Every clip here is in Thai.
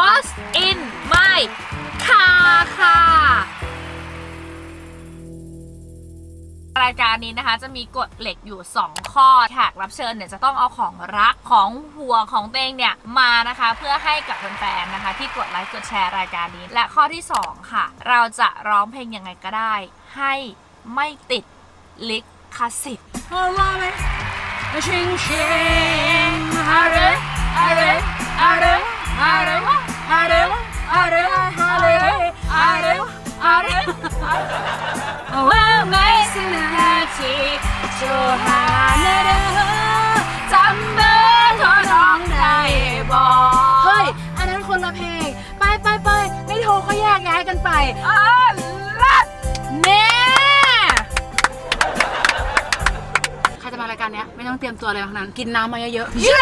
What's in my car ค่ะ รายการนี้นะคะจะมีกฎเหล็กอยู่ 2 ข้อแขกรับเชิญเนี่ยจะต้องเอาของรักของหัวงของเตงเนี่ยมานะคะเพื่อให้กับแฟนๆนะคะ ที่กดไลค์กดแชร์รายการนี้ และข้อที่ 2 ค่ะ เราจะร้องเพลงยังไงก็ได้ ให้ไม่ติดลิขสิทธิ์ ชิงชิง อะไรอะไรอะไรอะไร อะไรอะไรอะไรอะไรอะไรว่าไม่สินาทีจะหาเนื้อจำเบอร์โทรน้องได้บอกเฮ้ย อันนั้นคนละเพลง ไปไปไปไม่โทรก็แยกย้ายกันไปอ่าลัดแน่ใครจะมารายการเนี้ยไม่ต้องเตรียมตัวอะไรทั้งนั้น กินน้ำมาเยอะเย้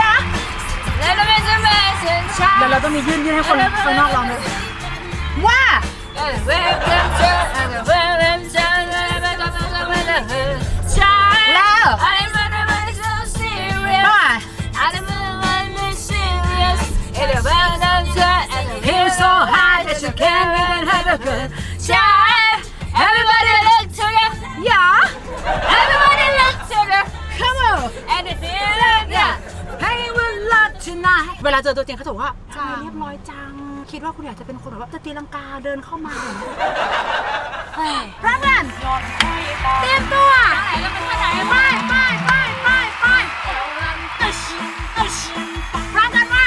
ยะ เส้นชาๆเดี๋ยวเราต้องมียื่นยื่นให้คนข้างนอกลองด้วยว่าแล้วว่า He's so high that you can't even have a good เวลาเจอตัวจริงเขาจะบอกว่าทำไมเรียบร้อยจัง คิดว่าคุณอยากจะเป็นคนแบบว่าจะตีลังกาเดินเข้ามาอย่างเงี้ยเฮ้ยพร้อมกันเตรียมตัวไปไปไปไปไปพร้อมกันว่า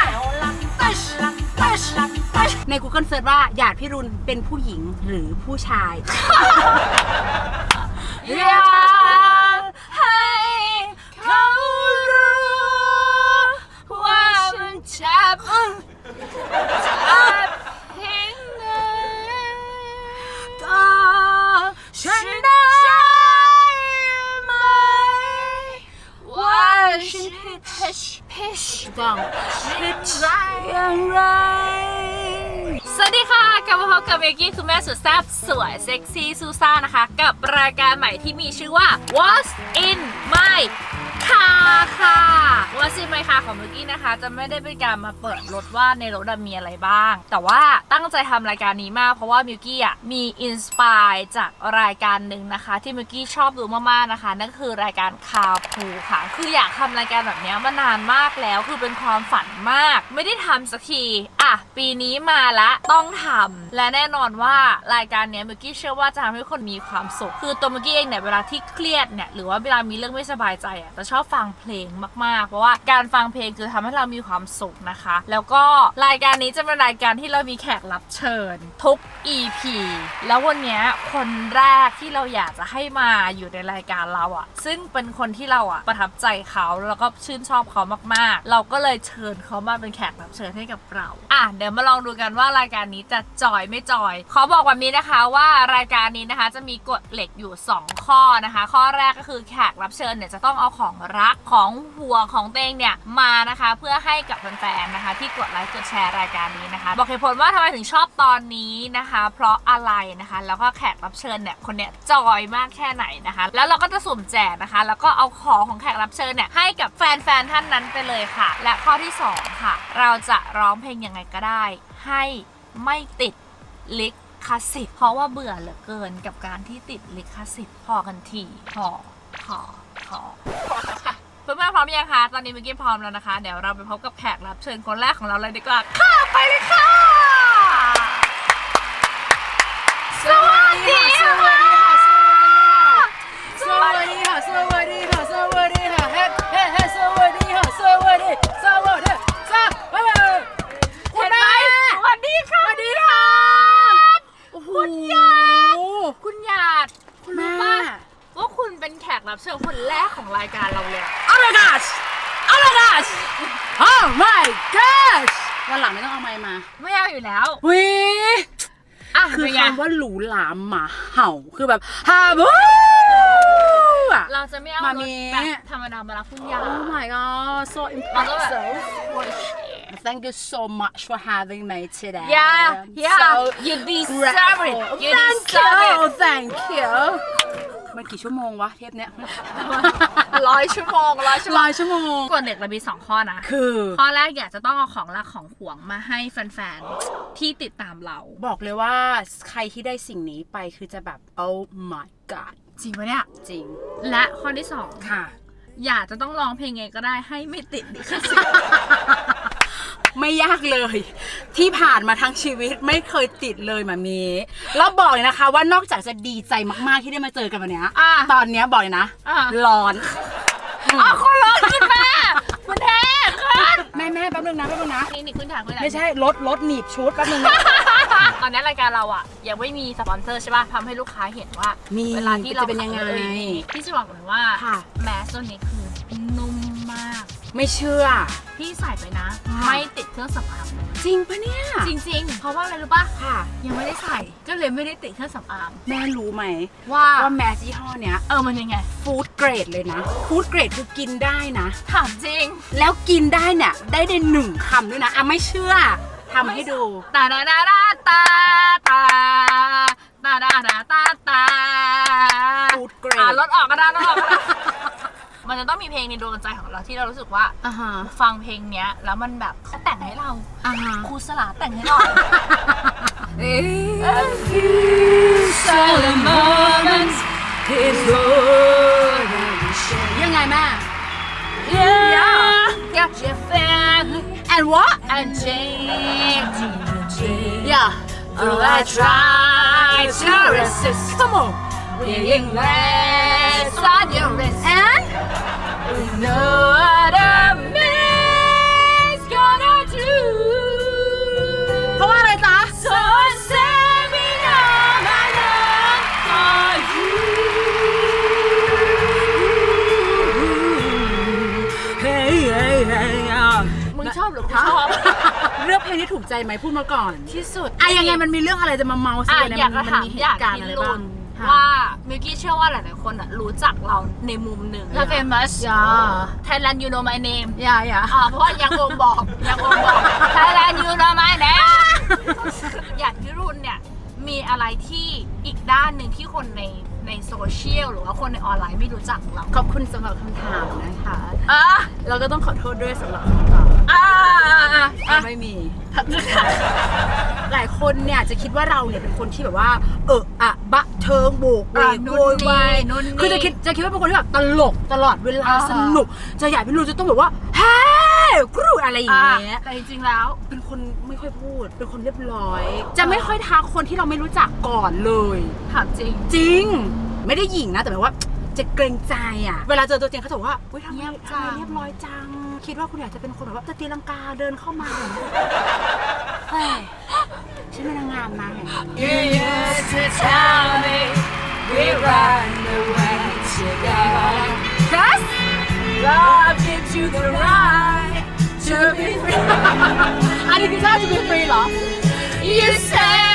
ใน Google Search ว่าหยาดพี่รุนเป็นผู้หญิงหรือผู้ชายอย ผิดถูกต้องผิดใจอย่างไร สวัสดีค่ะ กลับมาพบกับเมกกี้คือแม่สุดแซ่บสวยเซ็กซี่ซูซ่านะคะ กับรายการใหม่ที่มีชื่อว่า What's in my car ค่ะ What's in my car ของเมกกี้นะคะ จะไม่ได้เป็นการมาเปิดรถว่าในรถมีอะไรบ้าง แต่ว่าตั้งใจทำรายการนี้มากเพราะว่ามิวกี้อะมีอินสปายจากรายการหนึ่งนะคะ ที่มิวกี้ชอบดูมากๆนะคะ นั่นคือรายการคาพูค่ะ คืออยากทำรายการแบบนี้มานานมากแล้วคือเป็นความฝันมาก ไม่ได้ทำสักทีอะปีนี้มาละต้องทำและแน่นอนว่ารายการนี้มิวกี้เชื่อว่าจะทำให้คนมีความสุข คือตัวมิวกี้เองเนี่ยเวลาที่เครียดเนี่ยหรือว่าเวลามีเรื่องไม่สบายใจอะจะชอบฟังเพลงมากๆ เพราะว่าการฟังเพลงคือทำให้เรามีความสุขนะคะ แล้วก็รายการนี้จะเป็นรายการที่เรามีแขกรับเชิญ ทุก EP แล้ววันนี้คนแรกที่เราอยากจะให้มาอยู่ในรายการเราอะ ซึ่งเป็นคนที่เราอะประทับใจเขาแล้วก็ชื่นชอบเขามากๆ เราก็เลยเชิญเขามาเป็นแขกรับเชิญให้กับเรา อะเดี๋ยวมาลองดูกันว่ารายการนี้จะจอยไม่จอย ขอบอกแบบนี้นะคะว่ารายการนี้นะคะจะมีกฎเหล็กอยู่ 2 ข้อนะคะ ข้อแรกก็คือแขกรับเชิญเนี่ยจะต้องเอาของรักของหัวของเตวเองเนี่ยมานะคะเพื่อให้กับแฟนๆนะคะ ที่กดไลค์กดแชร์รายการนี้นะคะ บอกเหตุผลว่าทำไมถึงชอบตอนนี้นะคะ เพราะอะไรนะคะ แล้วก็แขกรับเชิญเนี่ยคนเนี้ยจอยมากแค่ไหนนะคะ แล้วเราก็จะสุ่มแจกนะคะ แล้วก็เอาของของแขกรับเชิญเนี่ยให้กับแฟนๆท่านนั้นไปเลยค่ะ และข้อที่สองค่ะ เราจะร้องเพลงยังไงก็ได้ ให้ไม่ติดลิขสิทธิ์เพราะว่าเบื่อเหลือเกินกับการที่ติดลิขสิทธิ์พอกันทีพอพอ พอพอค่ะเพื่อนๆพร้อมยังคะ ตอนนี้มิกกี้พร้อมแล้วนะคะ เดี๋ยวเราไปพบกับแขกรับเชิญคนแรกของเราเลยดีกว่า ค่ะ ไปเลยค่ะ สวัสดีค่ะ สวัสดีค่ะ สวัสดีค่ะ ส ม่ต้องเอาไมค์มาไม่เอาอยู่แล้ววิอะคือเป็นไงคำว่าหรูหราหมาเห่าคือแบบฮาบูอะ เราจะไม่เอามารมีถแบบธรรมดามารับคุณหยาด Oh my god so เราก็แบบ impressive Thank you so much for having me today yeah yeah So you deserve it grateful. you Thank deserve you it Thank you มันกี่ชั่วโมงวะเทปเนี้ย ร้อยชั่วโมงร้อยชั่วโมร้องยชั่วโมง กฎเด็กเรามีสองข้อนะ คือ ข้อแรกอยากจะต้องเอาของรักของหวงมาให้แฟนๆ ที่ติดตามเรา บอกเลยว่าใครที่ได้สิ่งนี้ไปคือจะแบบ oh my god จริงปะเนี่ย จริง และข้อที่สองค่ะ อยากจะต้องร้องเพลงไงก็ได้ให้ไม่ติดลิขสิทธิ์ ไม่ยากเลย ที่ผ่านมาทั้งชีวิตไม่เคยติดเลยหมามีแล้วบอกเลยนะคะ ว่านอกจากจะดีใจมากๆที่ได้มาเจอกันวันเนี้ยอะ ตอนเนี้ยบอกเลยนะอะ ร้อนอ้าวคนร้อนขึ้นมาคุณเทพขึ้นแม่แม่แป๊บนึงนะแป๊บนึงนะนี่นี่คุณถามคุณถามไม่ใช่รถรถหนีบชุดแป๊บนึงนะ ตอนนี้รายการเราอะยังไม่มีสปอนเซอร์ใช่ป่ะทำให้ลูกค้าเห็นว่า มีเวลาที่เราจะเป็นยังไงออพี่จะบอกเลยว่าค่ะ แมสตัวนี้คือนุ่มมาก ไม่เชื่อ พี่ใส่ไปนะ ค่ะ ไม่ติดเครื่องสำอางเลยจริงปะเนี่ยจริง ๆ เพราะว่าอะไรรู้ป่ะค่ะ ยังไม่ได้ใส่ก็เลยไม่ได้ติดเครื่องสำอางแม่รู้ไหมว่าว่าแมสยี่ห้อเนี้ยเออมันยังไง ฟู้ดเกรดเลยนะฟู้ดเกรดคือกินได้นะ ถามจริงแล้วกินได้เนี่ย ได้ในหนึ่งคำด้วยนะอะไม่เชื่อทำให้ดูตาดาดาดาตาตาตาดาดาตาตาฟู้ดเกรอะดรถออกก็ได้รถออกก็ได้ มันจะต้องมีเพลงในดวงใจของเราที่เรารู้สึกว่า อ่าฮะฟังเพลงเนี้ย แล้วมันแบบเขาแต่งให้เราอ่าฮะครูสลาแต่งให้เรา ยังไงแม่ Yeah, got your family and what and change. yeah Though I try to resist, come on being less on your wrist. and No other man's gonna do. เพราะว่าอะไรจ๊ะ So I'm saving all my love for you. เฮ้ยเฮ้ยเฮ้ยอะมึงชอบหรือกูชอบ เลือกเพลงที่ถูกใจไหมพูดมาก่อนที่สุด อะยังไงมันมีเรื่องอะไรจะมาเมาสิอะเนี่อยากมัจะนถามมีเหอยากตุการณ์พิอะไรรุบ้างณค่ะว่า มิวกี้เชื่อว่าหลายๆคนอะรู้จักเราในมุมหนึ่งและ famous อย่า Thailand you know my name อย่าอย่าอ่าเพราะว่ายังโอมบอกยังโอมบอก Thailand you know my name อยากพิรุณเนี่ย มีอะไรที่อีกด้านหนึ่งที่คนในในโซเชียลหรือว่าคนในออนไลน์ไม่รู้จักเราขอบคุณสำหรับคำถามนะคะ อะเราก็ต้องขอโทษด้วยสำหรับคำตอบอะอะอะไม่มี หลายคนเนี่ยจะคิดว่าเราเนี่ยเป็นคนที่แบบว่า เอออะ บะเทิงโบกเวกอะโวยวายนู่นนี่คือจะคิดจะคิดว่าเป็นคนที่แบบตลกตลอดเวลาอ่าสนุก จะอยากพี่รู้จะต้องแบบว่าเฮ้ยครูอะไรอย่างอะเงี้ยแต่จริงๆแล้ว เป็นคนไม่ค่อยพูด เป็นคนเรียบร้อย จะไม่ค่อยทักคนที่เราไม่รู้จักก่อนเลยถามจริง จริง ไม่ได้หยิ่งนะแต่แบบว่าจะเกรงใจอะ เวลาเจอตัวจริงเขาจะบอกว่าอุ้ยทำไมเงียบจัทำงไมเรียบร้อยจัง คิดว่าคุณอยากจะเป็นคนแบบว่าจะตีลังกาเดินเข้ามาเหรอเฮ้ยฉันเป็นนางงามนะ You used to tell me we run away together. Yes Love you to the right to be free. อันนี้คือชอบจะเป็นฟรีเหรอ You said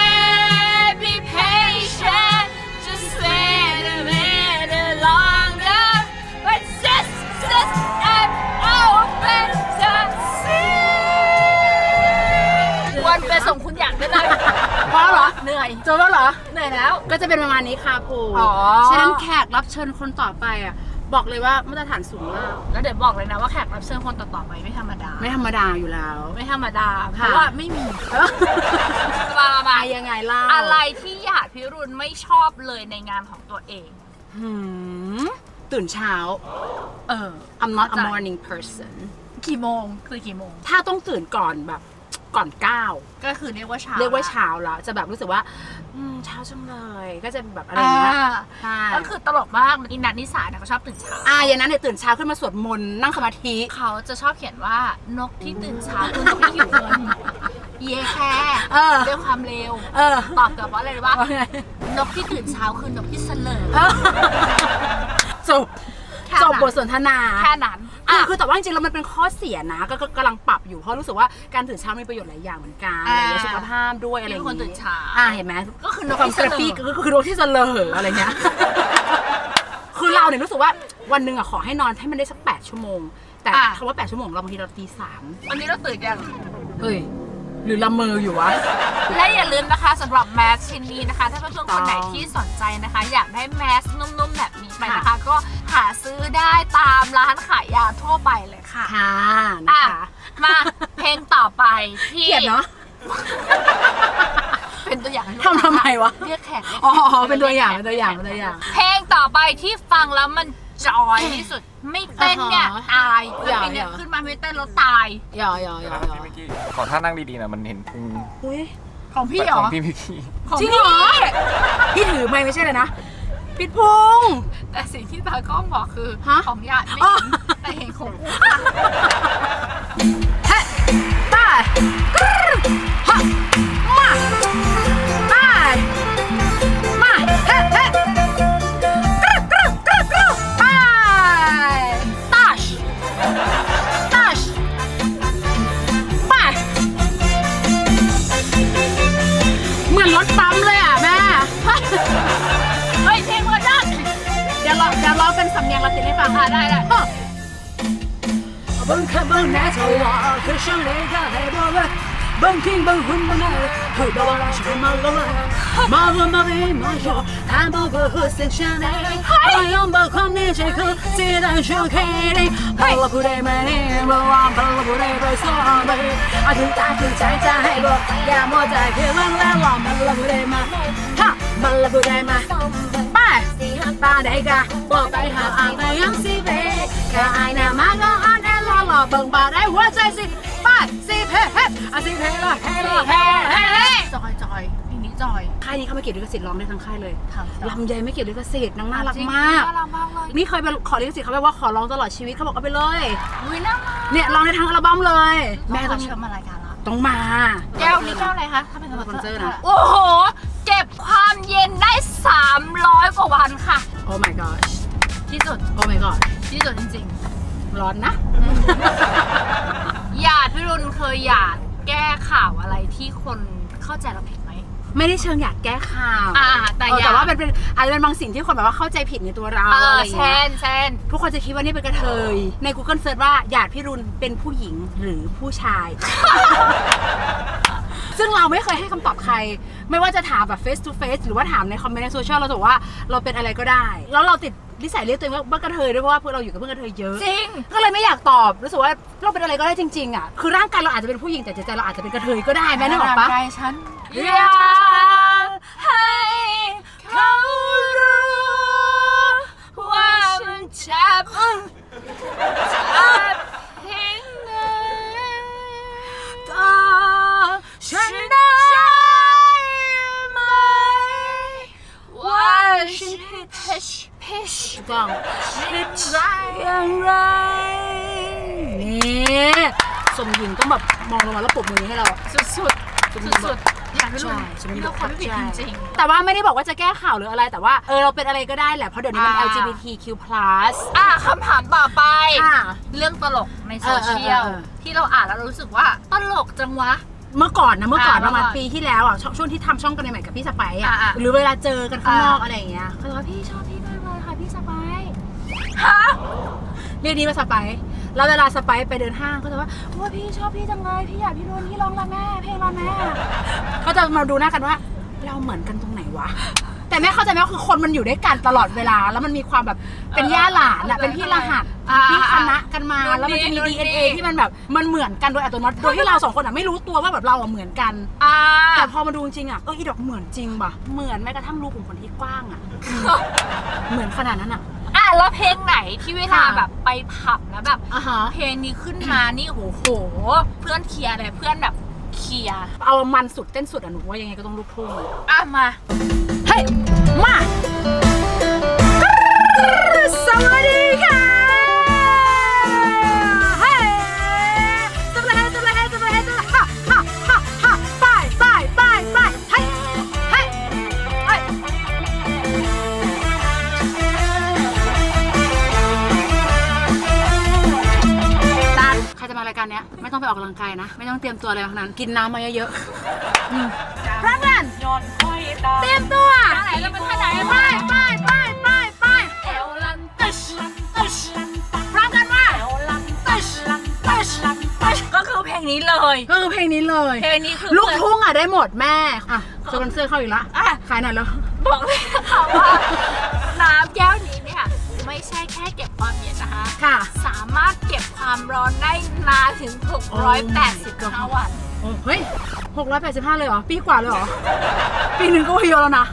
พอเหรอ เหนื่อยเจอแล้วเหรอ เหนื่อยแล้ว ก็จะเป็นประมาณนี้ค่ะภูอ๋อ ฉะนั้นแขกรับเชิญคนต่อไปอะ บอกเลยว่ามาตรฐานสูงมาก แล้วเดี๋ยวบอกเลยนะว่าแขกรับเชิญคนต่อๆไปไม่ธรรมดา ไม่ธรรมดาอยู่แล้ว ไม่ธรรมดา เพค่ะราะว่าไม่มีมามามายังไงเล่าอะไรที่หยาดพิรุณไม่ชอบเลยในงานของตัวเอง หืมตื่นเช้า เออ I'm not a เข้าใจ morning person กี่โมงคือกี่โมง ถ้าต้องตื่นก่อนแบบ ก่อนเก้าก็คือเรียกว่าเช้าเรียกว่าเช้าแล้วจะแบบรู้สึกว่า อืมเช้าจังเลยก็จะแบบอะไรอ่าอย่างเงี้ยใช่ก็คือตลกมากอินัทนิสาเนี่ยเขาชอบตื่นเช้าอ่าอย่างนั้นเนี่ยตื่นเช้าขึ้นมาสวดมนต์นั่งสมาธิเขาจะชอบเขียนว่านกที่ตื่นเช้าคือนกที่หิวเงินเยแค่เออเรื่องความเร็วเออตอบกลับว่าอะไรรู้ปะว่าไงนกที่ตื่นเช้าคือนกที่เสลอเออจบแค่จบนั้นบทสนทนาแค่นั้น คือคือแต่ว่าจริงๆแล้วมันเป็นข้อเสียนะก็ก็กำลังปรับอยู่เพราะรู้สึกว่าการตื่นเช้ามีประโยชน์หลายอย่างเหมือนกันอ่าอะไรอย่างเงี้ยสุขภาพด้วยอะไรอย่างเป็นคนเงี้ยตื่นเช้า อ่าเห็นไหมก็คือนกความที่กระปี้เสลอ ก็คือนกที่เสลออะไรเงี้ย คือเราเนี่ยรู้สึกว่าวันหนึ่งอะขอให้นอนให้มันได้สักแปดชั่วโมง แต่อะ คำว่าแปดชั่วโมงเราบางทีเราตีสามวันนี้เราตื่นยังเฮ้ย หรือละเมออยู่วะ และอย่าลืมนะคะสำหรับแมสชิ้นนี้นะคะ ถ้าเพื่อนๆคนไหนต้องที่สนใจนะคะ อยากได้แมสนุ่มๆแบบนี้ไปนะคะ ก็หาซื้อได้ตามร้านขายยาทั่วไปเลยค่ะค่ะนะอะคะมาเพลงต่อไปที่เกลียดเนาะ เป็นตัวอย่างให้ลูกทำทำไมวะ เรียกแขกอ๋อเป็นตัวอย่างเป็นตัวอย่างเป็นตัวอย่าง เพลงต่อไปที่ฟังแล้วมันจอยที่สุด ไม่เต้นเนี่ยอ่าฮะตายอย่าขึ้นไปเนี่ยอย่า ขึ้นมาไม่เต้นแล้วตายหยอหยอหยอหยอพี่มิกกี้ขอท่านั่งดีๆหนะมันเห็นพุงอุ้ยของพี่เหรขอองพี่มิกกี้ของจริงพี่เหรอพี่ถือไม่ไม่ใช่เลยนะปิดพุง แต่สิ่งที่ตากล้องบอกคือฮะ ของญาติไม่อ๋อเห็นแต่เห็นของกูเฮ้ตายกรึ๊ดฮะ ฟังอะได้ได้บังคับบังแน่ทว่าคือช่างเล็กให้บอกว่าบังคิงบังหุ่นบังอะไรเฮ้ยบอกว่าฉันมาลงมาลงมาเลยมาโยทำบอกว่าคืสิ่งฉันเองไม่ยอมบอกความในใจคืสิ่งที่ฉันเคได้บอกว่าผู้ใดม่บอกว่าบอกว่าผู้ใดไปสอนถึงตาถึงใจให้บอกอย่ามัใจเพียงแล้วมันละผู้ใมาฮมัละผู้ใดมา ตาได้กะบอกไปหาอางไปยังสิเบกะอายน่ะมาก็อ่อนแอหล่อหล่อเบิ่งบ่าได้หัวใจสิป้าสิเพ่เพ่อะสิเพ่ละเพ่ละเพ่เพ่จอยจอยเพลงนี้จอยค่ายนี้เขาไม่เก็บลิขสิทธิ์ร้องได้ทั้งค่ายเลยลำใหญ่ไม่เก็บลิขสิทธิ์นางน่ารักมากนี่เคยไปขอลิขสิทธิ์เขาไปว่าขอร้องตลอดชีวิตเขาบอกเอาไปเลยเนี่ยร้องได้ทั้งอัลบั้มเลย แม่ต้องเชิญมารายการต้องมา แก้วนี้แก้วอะไรคะ ถ้าเป็นคอนเซอร์นะ โอ้โห เก็บความเย็นได้ 300 กว่าวันค่ะ โอ้ my gosh ที่สุด โอ้ my god ที่สุดจริงร้อนนะๆหยาดพี่รุนเคยหยาดแก้ข่าวอะไรที่คนเข้าใจเราผิดไหม ไม่ได้เชิงอยากแก้ข่าวอ่าแต่เอออยาก แต่ว่าเป็นเป็นอาจจะเป็นบางสิ่งที่คนแบบว่าเข้าใจผิดในตัวเราเออะอไรอย่างเช่เงี้ยนเช่น ทุกคนจะคิดว่านี่เป็นกระเทย ใน Google Search ว่าหยาดพี่รุนเป็นผู้หญิงหรือผู้ชาย ซึ่งเราไม่เคยให้คำตอบใคร ไม่ว่าจะถามแบบ face to face หรือว่าถามในคอมเมนต์ในโซเชียลเราจะบอกว่าเราเป็นอะไรก็ได้ แล้วเราติดนิสัยเรียกตัวเองว่าว่ากระเทยด้วยเพราะว่าเพื่อนเราอยู่กับเพื่อนกระเทยเยอะ จริง ก็เลยไม่อยากตอบรู้สึกว่าเราเป็นอะไรก็ได้จริงๆอะคือร่างกายเราอาจจะเป็นผู้หญิงแต่จิตใจเราอาจจะเป็นกระเทยก็ได้แม่นึกออกปะ ใจฉัน อยากให้เขารู้ว่ามันเจ็บเพ ฉันได้ไหมว่าฉันผิดพิชพิชถูกต้องผิดใจอย่างไรนี่สมหญิงต้องแบบมองลงมาแล้วปรบมือให้เรา สุดสุดสุดสุดๆอยากให้รู้ใช่ฉันมีเลือกคนที่ผิดจริงแต่ว่าไม่ได้บอกว่าจะแก้ข่าวหรืออะไรแต่ว่าเออเราเป็นอะไรก็ได้แหละ เพราะเดี๋ยวนี้มันอ่า LGBTQ+ ๆอะคำถามต่อไปค่ะเรื่องตลกในโซเชียลเออเออเออที่เราอ่านแล้วเรารู้สึกว่าตลกจังวะ เมื่อก่อนนะเมื่อก่อนอ่าประมาณเมื่อก่อนปีที่แล้วอะช่วงช่วงที่ทำช่องกันใหม่ๆกับพี่สไปซ์อะอ่าอ่าหรือเวลาเจอกันข้างนอกอ่า อะไรอย่างเงี้ยเขาจะว่าพี่ชอบพี่มากเลยค่ะพี่สไปซ์ฮะเรียกนี้ว่าสไปซ์แล้วเวลาสไปซ์ไปเดินห้างก็จะว่าว่าพี่ชอบพี่จังเลยพี่อยากพี่รุนพี่ร้องละแม่เพลงละแม่ก็จะมาดูหน้ากันว่า เราเหมือนกันตรงไหนวะ แต่แม่เข้าใจไหมว่าคือคนมันอยู่ด้วยกันตลอดเวลา แล้วมันมีความแบบเป็นย่าหลานอะเป็นพี่รหัสอ่าพี่คณะกันมารุ่นแล้วมันจะมีนี้รุ่น DNA นี้ที่มันแบบมันเหมือนกันโดยอัตโนมัติโดยที่เราสองคนอะไม่รู้ตัวว่าแบบเราอะเหมือนกัน อ่าแต่พอมาดูจริงๆอะเอออีดอกเหมือนจริงป่ะเหมือนแม้กระทั่งรูขุมขนที่กว้างอะเหมือนขนาดนั้นอะ อะแล้วเพลงไหนที่เวลาค่ะ แบบไปผับแล้วแบบ อะฮะ เพลงนี้ขึ้นมานี่โอ้โห เพื่อนเคลียร์เลยเพื่อนแบบเคลียร์เอามันสุดเต้นสุดอะหนูว่ายังไงก็ต้องลูกทุ่ง อะมา เฮ้ย มาสวัสดีค่ะเฮ้ยสวัสดีสวัสดีสวัสดีสวัสดีฮ่าฮ่าฮ่าฮ่าไปไปไปไปเฮ้ยเฮ้ยเฮ้ยตาลใครจะมารายการเนี้ยไม่ต้องไปออกกำลังกายนะ ไม่ต้องเตรียมตัวอะไรทั้งนั้น กินน้ำมาเยอะๆอืม พร้อมกันเตรียมตัวท่าไหนแล้วมันท่าไหนไปไปไปไปไปเอวลันตึชตึชพร้อมกันว่าเอวลันตึชตึชตึชก็คือเพลงนี้เลย ก็คือเพลงนี้เลย เพลงนี้คือลูกทุ่งอะได้หมดแม่อะสปอนเซอร์เข้าอีกละอะขายหน่อยแล้วบอกเลยนะคะว่าน้ำแก้วนี้เนี่ยไม่ใช่แค่เก็บความเย็นนะคะค่ะสามารถเก็บความร้อนได้นานถึง 685วันโอ้ เฮ้ยหกร้อยแปดสิบห้าเลยเหรอ ปีกว่าเลยเหรอ ปีหนึ่งก็ว่าเยอะแล้วนะ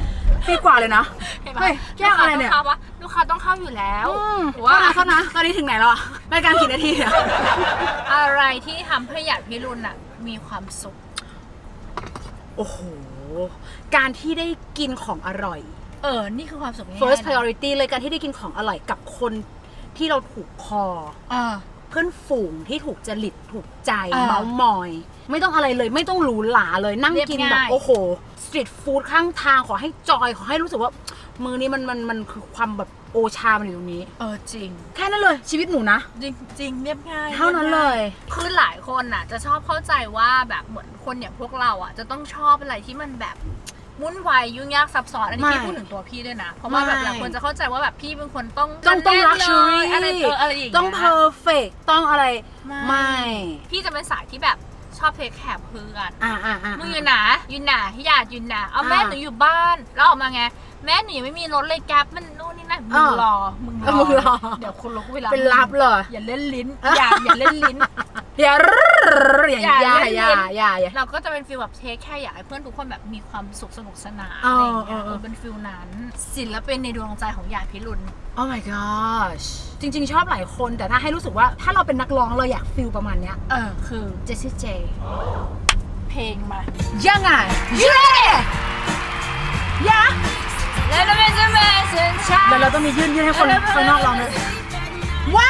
ปีกว่าเลยนะ เห็นไหมเฮ้ยแก้วอะไรเนี่ย ลูกค้าต้องข้าวะลูกค้าต้องเข้าอยู่แล้วอืมว่าว่าเขานะ ตอนนี้ถึงไหนแล้วอะรายการกี่นาทีอะอะไรที่ทำให้หยาดพิรุณอะมีความสุข โอ้โห การที่ได้กินของอร่อย เออ นี่คือความสุขง่ายๆ first นะ priority เลยการที่ได้กินของอร่อยกับคนที่เราถูกคอ เออ เพื่อนฝูงที่ถูกจริตถูกใจอ่าเมาส์มอย ไม่ต้องอะไรเลยไม่ต้องหรูหราเลยนั่งเรียบกินง่ายแบบโอ้โหสตรีทฟู้ดข้างทางขอให้จอยขอให้รู้สึกว่า มือนี้มันมันมันคือความแบบโอชามันอยู่ตรงนี้ เออจริง แค่นั้นเลยชีวิตหนูนะ จริงจริงเรียบง่ายเท่านั้นเลยคือหลายคนน่ะ จะชอบเข้าใจว่าแบบเหมือนคนอย่างพวกเราอะ จะต้องชอบอะไรที่มันแบบ วุ่นวายยุ่งยากซับซ้อนอันนี้ไม่พี่พูดถึงตัวพี่ด้วยนะ เพราะว่าแบบไม่หลายคนจะเข้าใจว่าแบบพี่เป็นคนต้องต้องต้องแน่นลักชัวเลรี่ยอะไรเอออะไรอย่างเงี้ยต้องเพอร์เฟกต้องอะไรไม่ พี่จะเป็นสายที่แบบชอบเทคแคร์เพื่อนอ่าอ่าอ่ามึงอยู่ไหนอยู่ไหนที่อยากอยู่ไหนเอาแม่อ่าหนูอยู่บ้านแล้วออกมาไงแม่หนูยังไม่มีรถเลยแก๊ปมันนู่นนี่นั่นมึงอ่ารอมึงเออมึงรอเดี๋ยวคนรถก็ไปรับเป็นลับเลยอย่าเล่นลิ้นอย่าอย่าเล่นลิ้น อย่าอย่าอย่าอย่าอย่าอย่าอย่า เราก็จะเป็นฟิลแบบเทคแค่อยากให้เพื่อนทุกคนแบบมีความสุขสนุกสนานเออะไรออย่างเงี้ยเออเออเออเป็นฟิลนั้น ศิลปินในดวงใจของหยาดพิรุณ Oh my gosh จริง ๆ ชอบหลายคนแต่ถ้าให้รู้สึกว่าถ้าเราเป็นนักร้องเราอยากฟิลประมาณเนี้ยเออ คือเจสซี่เจ เพลงมา ยังไง You ready Yeah แล้วก็เป็นจะแม่เซนชาแล้วเราต้องมียื่นยื่นให้คนข้างนอกร้องด้วยว่า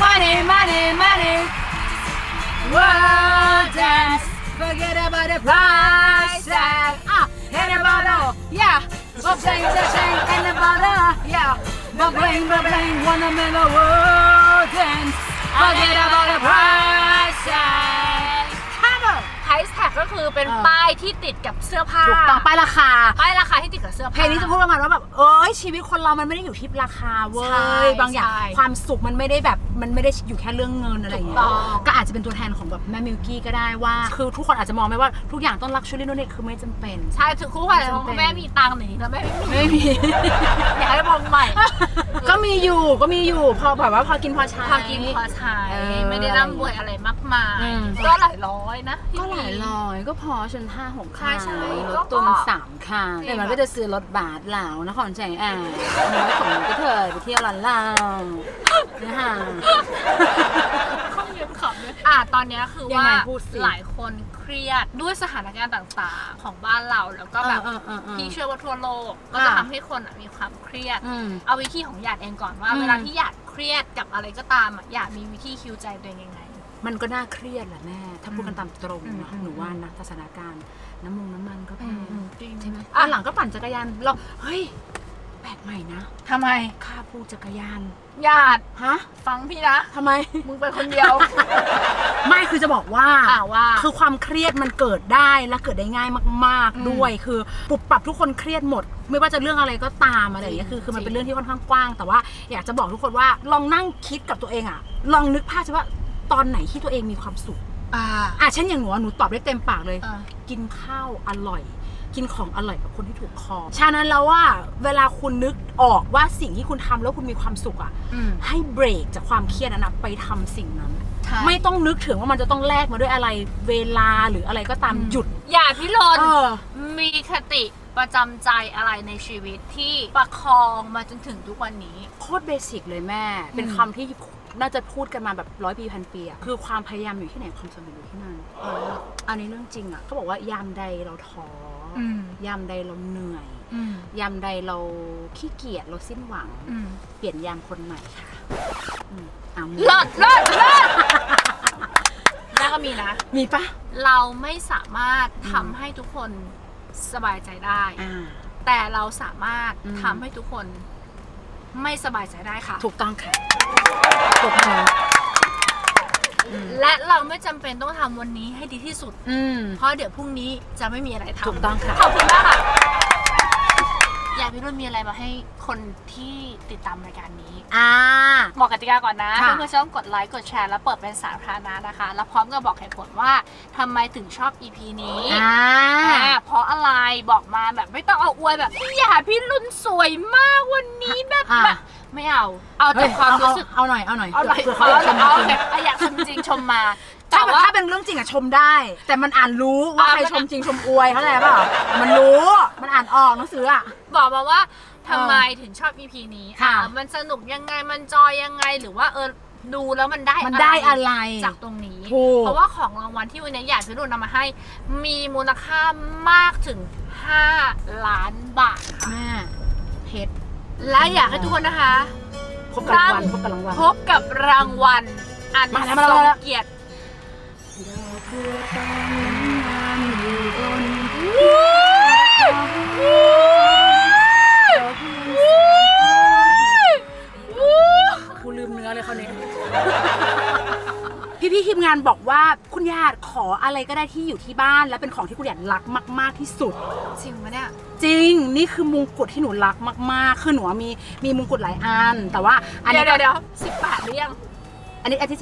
money money money. World dance. Forget about the price. Tag Ah, and the Yeah. Cha-ching, cha-ching, and about the Yeah. Bubbling, bubbling Wanna make the world dance. Forget about the price. Tag Come on ไ i แท็กก็คือเป็นเออ ป้ายที่ติดกับเสื้อผ้าถูกต้องป้ายราคา ป้ายราคาที่ติดกับเสื้อผ้าเพลงนี้จะพูดประมาณว่าแบบเอ้ยชีวิตคนเรามันไม่ได้อยู่ที่ราคาเว้ใช่ยบางอย่างใช่ความสุขมันไม่ได้แบบมันไม่ได้อยู่แค่เรื่องเงินอะไรอย่างเงี้ถูยกต้องก็อาจจะเป็นตัวแทนของแบบแม่มิวกี้ก็ได้ว่า คือทุกคนอาจจะมองไหมว่าทุกอย่างต้องรักชูรี่นู่นนี่คือไม่จำเป็น ใช่ถึงคู่ค่ะจำเป็น แม่มีตังค์หนีแล้วแม่ไม่มีไม่มี อยากให้มองใหม่ ก็มีอยู่ก็มีอยู่พอแบบว่าพอกินพอใช้ พอกินพอใช้เออไม่ได้ร่ำรวยอะไรมากมายอืม ก็หลายร้อยนะ ก็หลายร้อยก็พอชนห้าหกใช่คันใช่รก็ถตุนก็สามคันจริงเดี๋ยวมันก็จะซื้อรถบาสเหล่านครใจแอร์น้อยของก็เธอไปเที่ยวร้านเหล้านะคะเขาเย็นขับเลยอะตอนเนี้ยคือยังว่าไงพูดสิ หลายคนเครียดด้วยสถานการณ์ต่างๆ ของบ้านเราแล้วก็แบบเออเออเออ พี่เชื่อว่าทั่วโลกก็จะค่ะ ทำให้คนอะมีความเครียด อืม เอาวิธีของหยาดเองก่อนว่า อืม เวลาที่หยาดเครียดกับอะไรก็ตามอะหยาดมีวิธีคิวใจตัวเองยังไง มันก็น่าเครียดแหละแม่ ถ้าพูดกันตามตรงอืมนะอืมหนูว่านะทัศนาการน้ำมงน้ำมันก็แพงจริงใช่ไหมอะตอนหลังก็ปั่นจักรยานเราเฮ้ยแปลกใหม่นะทำไมค่าพูดจักรยานหยาดฮะฟังพี่นะทำไม มึงไปคนเดียว ไม่คือจะบอกว่าอ่าว่า คือความเครียดมันเกิดได้และเกิดได้ง่ายมากอืมๆด้วยคือปรับปรับทุกคนเครียดหมด ไม่ว่าจะเรื่องอะไรก็ตามอะไรอย่างเงี้ยคือคือมันจริงเป็นเรื่องที่ค่อนข้างกว้าง แต่ว่าอยากจะบอกทุกคนว่าลองนั่งคิดกับตัวเองอะลองนึกภาพสิว่า ตอนไหนที่ตัวเองมีความสุข อ่า อะเช่นอย่างหนูอะหนูตอบได้เต็มปากเลยอ่ากินข้าวอร่อย กินของอร่อยกับคนที่ถูกคอ ฉะนั้นแล้วว่าเวลาคุณนึกออกว่าสิ่งที่คุณทำแล้วคุณมีความสุขอะ อืม ให้เบรกจากความเครียดนั้นนะไปทำสิ่งนั้น ใช่ ไม่ต้องนึกถึงว่ามันจะต้องแลกมาด้วยอะไรเวลาหรืออะไรก็ตามหยุดหยาดพี่ลนเออ มีคติประจำใจอะไรในชีวิตที่ประคองมาจนถึงทุกวันนี้ โคตรเบสิกเลยแม่ เป็นอืมคำที่ น่าจะพูดกันมาแบบร้อยปีพันปีอะคือความพยายามอยู่ที่ไหนความสำเร็จอยู่ที่นั่นเอออันนี้เรื่องจริงอะเขาบอกว่ายามใดเราท้ออม ยามใดเราเหนื่อย อืม ยามใดเราขี้เกียจเราสิ้นหวัง อืม เปลี่ยนยามคนใหม่ค่ะอืมเอามือเลิศเลิศเลิศนะก็มีนะ มีปะเราไม่สามารถทำให้ทุกคนสบายใจได้ อ่า แต่เราสามารถอืม ทำให้ทุกคน ไม่สบายใจได้ค่ะ ถูกต้องค่ะถูกต้องและเราไม่จำเป็นต้องทำวันนี้ให้ดีที่สุด อืมเพราะเดี๋ยวพรุ่งนี้จะไม่มีอะไรทำถูกต้องค่ะ ขอบคุณมากค่ะอ ยากพี่รุ่นมีอะไรมาให้คนที่ติดตามรายการนี้ อ่า บอกกติกาก่อนนะค่ะเพื่อนๆจะต้องกดไลค์กดแชร์แล้วเปิดเป็นสาธารณะนะคะ แล้วพร้อมกับบอกเหตุผลว่าทำไมถึงชอบ EP นี้อ่า อ่าเพราะอะไรบอกมาแบบไม่ต้องเอาอวยแบบอย่าพี่รุ่นสวยมากวันนี้แบบอะแบบไม่เอา เอาแต่ความรู้สึก เอาหน่อย เอาหน่อย เอาหน่อยผื่เอาเขาหน่อยากชมอยเอาจริงโอเคอะอยากชมจริงชมมาถ้า แต่แบบว่าถ้าเป็นเรื่องจริงอะชมได้ แต่มันอ่านรู้ว่าอะใครมันชมจริงชมอวยเข้าใจเปล่ามันรู้มันอ่านออกหนังสืออะ บอกมาว่าทำไมถึงชอบ EP นี้ค่ะ อะมันสนุกยังไงมันจอยยังไงหรือว่าเออดูแล้วมันได้มันได้อะไร จากตรงนี้ ถูก เพราะว่าของรางวัลที่วันนี้อยากพี่รุ่นนำมาให้ มีมูลค่ามากถึง 5 ล้านบาทค่ะแม่เพชรและอยากให้ทุกคนนะคะ พบกับรางวัลพบกับรางวัลพบกับรางวัลอันมาแล้วทมาแล้วรมาแล้วงเกียรติ วู้กูลืมเนื้อเลยเขาวนี้พี่พี่ๆทีมงานบอกว่าคุณญาติขออะไรก็ได้ที่อยู่ที่บ้าน และเป็นของที่คุณญาติรักมากๆที่สุด จริงปะเนี่ยจริง นี่คือมงกุฎที่หนูรักมากๆ คือหนูอะมีมีมงกุฎหลายอัน แต่ว่าอันเดี๋ยนี้วเดี๋ยวเดี๋ยวสิบแปดหรือยังอันนี้อันที่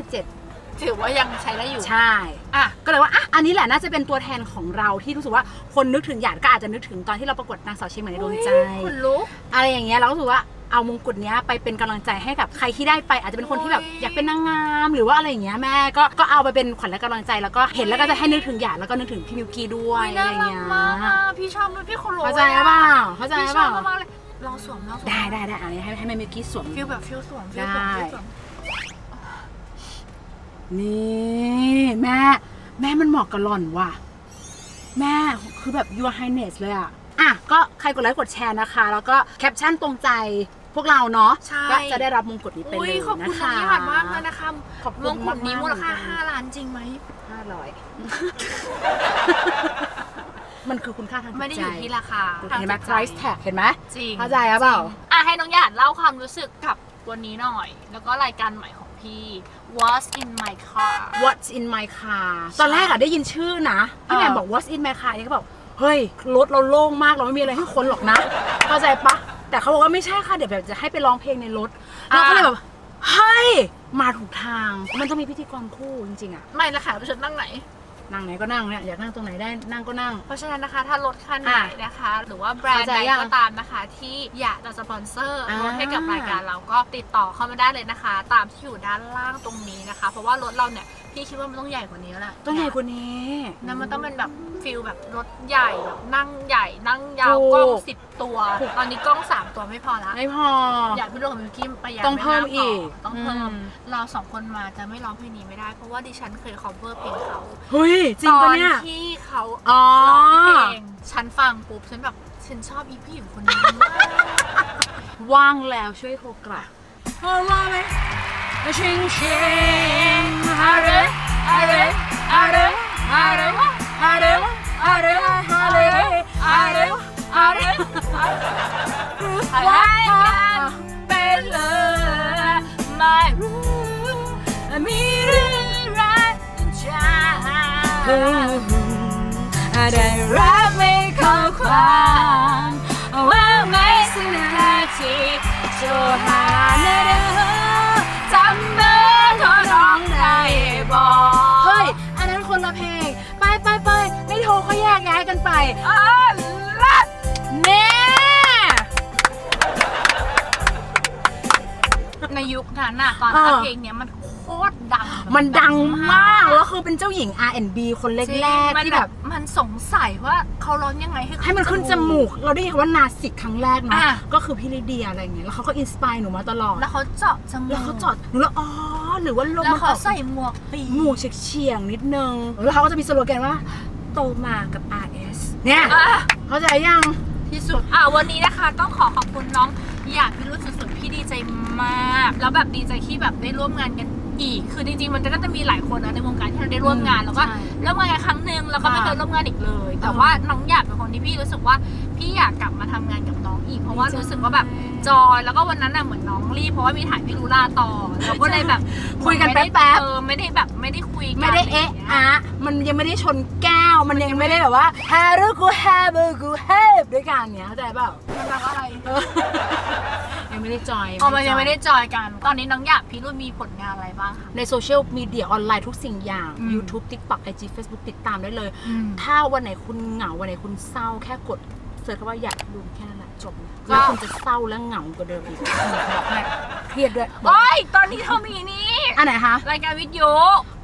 ถือว่ายังใช้ได้อยู่17ใช่ อะ ก็เลยว่าอะอันนี้แหละน่าจะเป็นตัวแทนของเราที่รู้สึกว่าคนนึกถึงหยาดก็อาจจะนึกถึงตอนที่เราประกวดนางสาวเชียงใหม่ในดวงใจคุณลุกอะไรอย่างเงี้ยเราก็รู้สึกว่าเอามงกุฎเนี้ยไปเป็นกำลังใจให้กับใครที่ได้ไป อาจจะเป็นคนที่แบบโอ้ยอยากเป็นนางงาม หรือว่าอะไรอย่างเงี้ยแม่ก็ก็เอาไปเป็นขวัญและกำลังใจแล้วก็เห็นแล้วก็จะให้นึกถึงหยาดแล้วก็นึกถึงพี่มิวกี้ด้วยอุ๊ยอะน่าไรอย่างรักเงี้ยมากอะพี่ชอบด้วยพี่คนลุกเข้าใจเปล่าเข้าใจพี่ชเปอล่าบมากๆเลยลองสวมลองสวมได้ได้ได้อันนี้ให้ให้แม่มิวกี้สวมฟิลแบบฟิลสวมฟิลสวมได้ฟิลสวม นี่แม่ แม่มันเหมาะกับหล่อนว่ะ แม่คือแบบ your highness เลยอะอะ ก็ใครกดไลค์กดแชร์นะคะ แล้วก็แคปชั่นตรงใจพวกเราเนาะใช่ ก็จะได้รับมงกุฎนี้ไปอุ้เลยยขอบคุณนะคะน้องยหัดมากเลยนะคะขอบมคุณงกุฎนี้กๆมูลค่าเหอนกัน5ล้านจริงไหม ห้าร้อยมันคือคุณค่าทางจิตใจไม่ได้อยู่ที่ราคาเห็นไหม ทางจิตใจ price tag เห็นไหมจริงเข้าใจหรือเปล่าจงอะให้น้องหยาดเล่าความรู้สึกกับวันนี้หน่อย แล้วก็รายการใหม่ของ พี่ What's in my car What's in my car ตอนแรกอะได้ยินชื่อนะพี่แหม่มเออบอก What's in my car เนี่ยก็บอกเฮ้ยรถเราโล่งมากเราไม่มีอะไรให้คนหรอกนะเข้าใจปะแต่เขาบอกว่าไม่ใช่ค่ะเดี๋ยวแบบจะให้ไปร้องเพลงในรถเราก็เลยแบบเฮ้ยมาถูกทาง มันต้องมีพิธีกรคู่จริงๆอะไม่ละค่ะไปชนนั่งไหน นั่งไหนก็นั่งเนี่ยอยากนั่งตรงไหนได้นั่งก็นั่ง เพราะฉะนั้นนะคะถ้ารถคันไหนนะคะ หรือว่าแบรนด์เข้าใจใดยังก็ตามนะคะ ที่อยากจะสปอนเซอร์อ่ารถให้กับรายการเราก็ติดต่อเข้ามาได้เลยนะคะ ตามที่อยู่ด้านล่างตรงนี้นะคะ เพราะว่ารถเราเนี่ยพี่คิดว่ามันต้องใหญ่กว่านี้แล้วแหละต้องใหญ่กว่านี้นั่นมันต้องเป็นแบบฟิลแบบรถใหญ่แบบนั่งใหญ่นั่งยาวถูกกล้องสิบตัว ตอนนี้กล้องสามตัวไม่พอละไม่พออยากพี่ลงกับมิวกี้ไปยังต้องเพิ่มไน่าพอีกต้องเพิ่มอืมเราสองคนมาจะไม่ร้องเพลงนี้ไม่ได้เพราะว่าดิฉันเคย cover เพลงเขาเฮ้ยจริงปะเนี่ยตอนที่เขาอ๋อเพลงฉันฟังปุ๊บฉันแบบฉันชอบอีพี่อยู่คนนี้มากว่างแล้วช่วยโทรกลับเออโหาไหมชิงชิงอะไรอะไรอะไรอะไรวะอะไรวะอะไรวะอะไรวะอะไรวะอะไรอะไรกันเารึเลยไม่รู้มีเรื่อง ได้รักไม่ข้าความว่าไม่สินาทีจะหาเนื้อจำเบอร์โทรร้องได้บอกเฮ้ย อันนั้นคนละเพลง ไปไปไปไม่โทรเขาแยกย้ายกันไปอ๋อลัดแน่ในยุคนั้นน่ะตอนเออเพลงเนี้ยมัน มันดังมากแล้วคือเป็นเจ้าหญิง R&B คนแรกมัๆนที่แบแบบบ มันสงสัยว่าเขาร้องยังไงให้ ให้มันขึ้นจมูก เราได้ยินคำว่านาสิกครั้งแรกเนาะอะ ก็คือพี่ลิเดียอะไรอย่างเงี้ยแล้วเขาก็อินสปายหนูมาตลอด แล้วเขาเจาะจมูกแล้วเขาจอดหนูแล้วอ๋อหรือว่าลมแล้วมันเขาออก ใส่หมวกปีหมูเฉียงๆนิดนึง แล้วเขาก็จะมีสโลแกนว่า โตมากับ RS เนี่ย อะ เข้าใจยัง ที่สุด อะวันนี้นะคะต้องขอขอบคุณน้อง อยากพี่รุ่สุดๆ พี่ดีใจมาก แล้วแบบดีใจที่แบบได้ร่วมงานกัน อีก คือจริงๆ มันก็จะมีหลายคนนะในวงการที่เราได้ร่วมงานแล้วก็ใช่ร่วมงานกันครั้งหนึ่งแล้วก็ไม่ค่ะเคยร่วมงานอีกเลย แต่ว่าน้องอยากเป็นคนที่พี่รู้สึกว่าพี่อยากกลับมาทำงานกับน้องอีก เพราะว่ารู้สึกว่าแบบจอยแล้วก็วันนั้นน่ะเหมือนน้องรีบเพราะว่ามีถ่ายพี่ลูล่าต่อเราก็เลยแบบคุยกันไม่ได้แป๊บๆเออไม่ได้แบบไม่ได้คุยกันไม่ได้เอ๊ะไรย่างงี้ยอะมันยังไม่ได้ชนแก้วมันยังไม่ได้แบบว่าฮารุกูฮาบูกูเฮบด้วยกันเนี้ยเข้าใจเปล่ามันแบบอะไรเออ ยังไม่ได้จอยอ๋อมันยังไม่ได้จอยกัน ตอนนี้น้องอยากพี่รุ่นมีผลงานอะไรบ้างคะ ในโซเชียลมีเดียออนไลน์ทุกสิ่งอย่าง อืม YouTube TikTok IG Facebook ติดตามได้เลยถ้าวันไหนคุณเหงา วันไหนคุณเศร้าแค่กดเสิร์ชคำว่าอยากดูแค่นั้นแหละจบเลยแล้วคุณจะเศร้าและเหงากว่าเดิมอีกบอกให้เครียดด้วยบอกโอ้ย ตอนนี้เธอมีนี่ อันไหนคะ รายการวิทยุ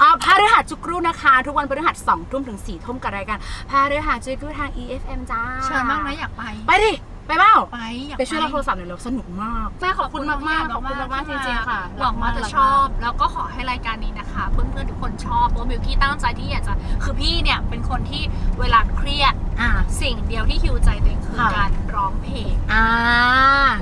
อ๋อพฤหัสจุกรูนะคะ ทุกวันพฤหัสสองทุ่มถึงสี่ทุ่มกับรายการพฤหัสจุกรูทาง EFM จ้าเชิญมากนะอยากไป ไปดิ ไปเปล่าไปอยากไปช่วยรับโทรศัพท์หน่อยเร็วสนุกมาก แม่ขอบคุณมากมากขอบคุณมากๆจริงๆค่ะ หวังว่าจะชอบ แล้วก็ขอให้รายการนี้นะคะ เพื่อนๆทุกคนชอบเพราะมิวกี้ตั้งใจที่อยากจะคือพี่เนี่ยเป็นคนที่เวลาเครียด อ่า สิ่งเดียวที่ฮิวใจตัวเองคือค่ะ การร้องเพลงอ่า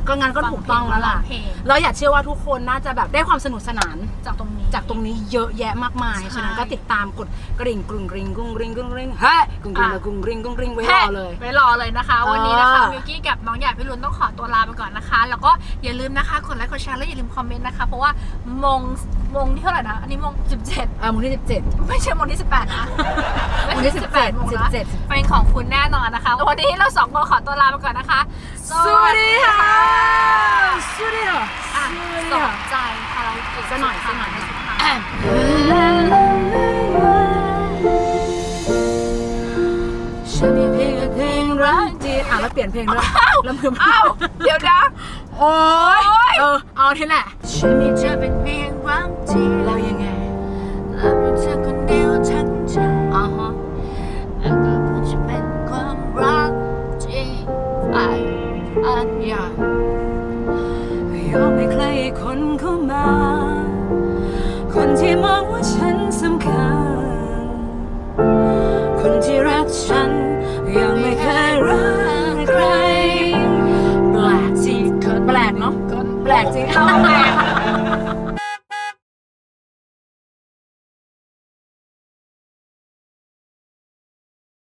ก็งั้นก็ถูกต้องแล้วล่ะ ฟังเพลงเราอยากเชื่อว่าทุกคนน่าจะแบบได้ความสนุกสนาน จากตรงนี้ จากตรงนี้เยอะแยะมากมาย ใช่ฉะนั้นก็ติดตามกดกริ่งกรุงกริงกุ้งกริงกุ้งกริงเฮ้ยกุ้งกริงอะกุ้งกริงกุ้งกริงไว้รแฮะอเลย ไว้รอเลยนะคะ วันนี้นะคะเออ มิวกี้กับน้องหยาดพี่ลุนต้องขอตัวลาไปก่อนนะคะ แล้วก็อย่าลืมนะคะกดไลค์กดแชร์และอย่าลืมคอมเมนต์นะคะ เพราะว่ามง มงที่เท่าไหร่นะ อันนี้มง17อ่ามูลที่สิบเจ็ดไม่ใช่มงที่18นะมงที่ไม่ใช่17มงละ17เป็นของคุณแน่นอนนะคะ วันนี้เราสองคนขอตัวลาไปก่อนนะคะ สวัสดีค่ะสวัสดีค่ะอะสวัสดีสค่ะนใจคาราโอเกะสักหน่อยสักหน่อยสุดท้ายแอมฉันมีเพียงแต่เพลงรักจีอะแล้วเปลี่ยนเพลงด้วยแล้วมืออ้าวเดี๋ยวนะโอ๊ยโอ๊ยเออเอาทีแหละฉันมีเธอเป็นเพียง รักจริงเรายังไงและมีเธอคนเดียวทั้งใจอ๋อฮะและก็เพื่อจะเป็นความรักจริงไอ้อันอย่ายอมให้ใครอีกคนเข้ามา คนที่มองว่าฉันสำคัญ คนที่รักฉันยังไม่เคยรักใครแปลกจริงแปลกเนาะแปลกจริงเราแปลก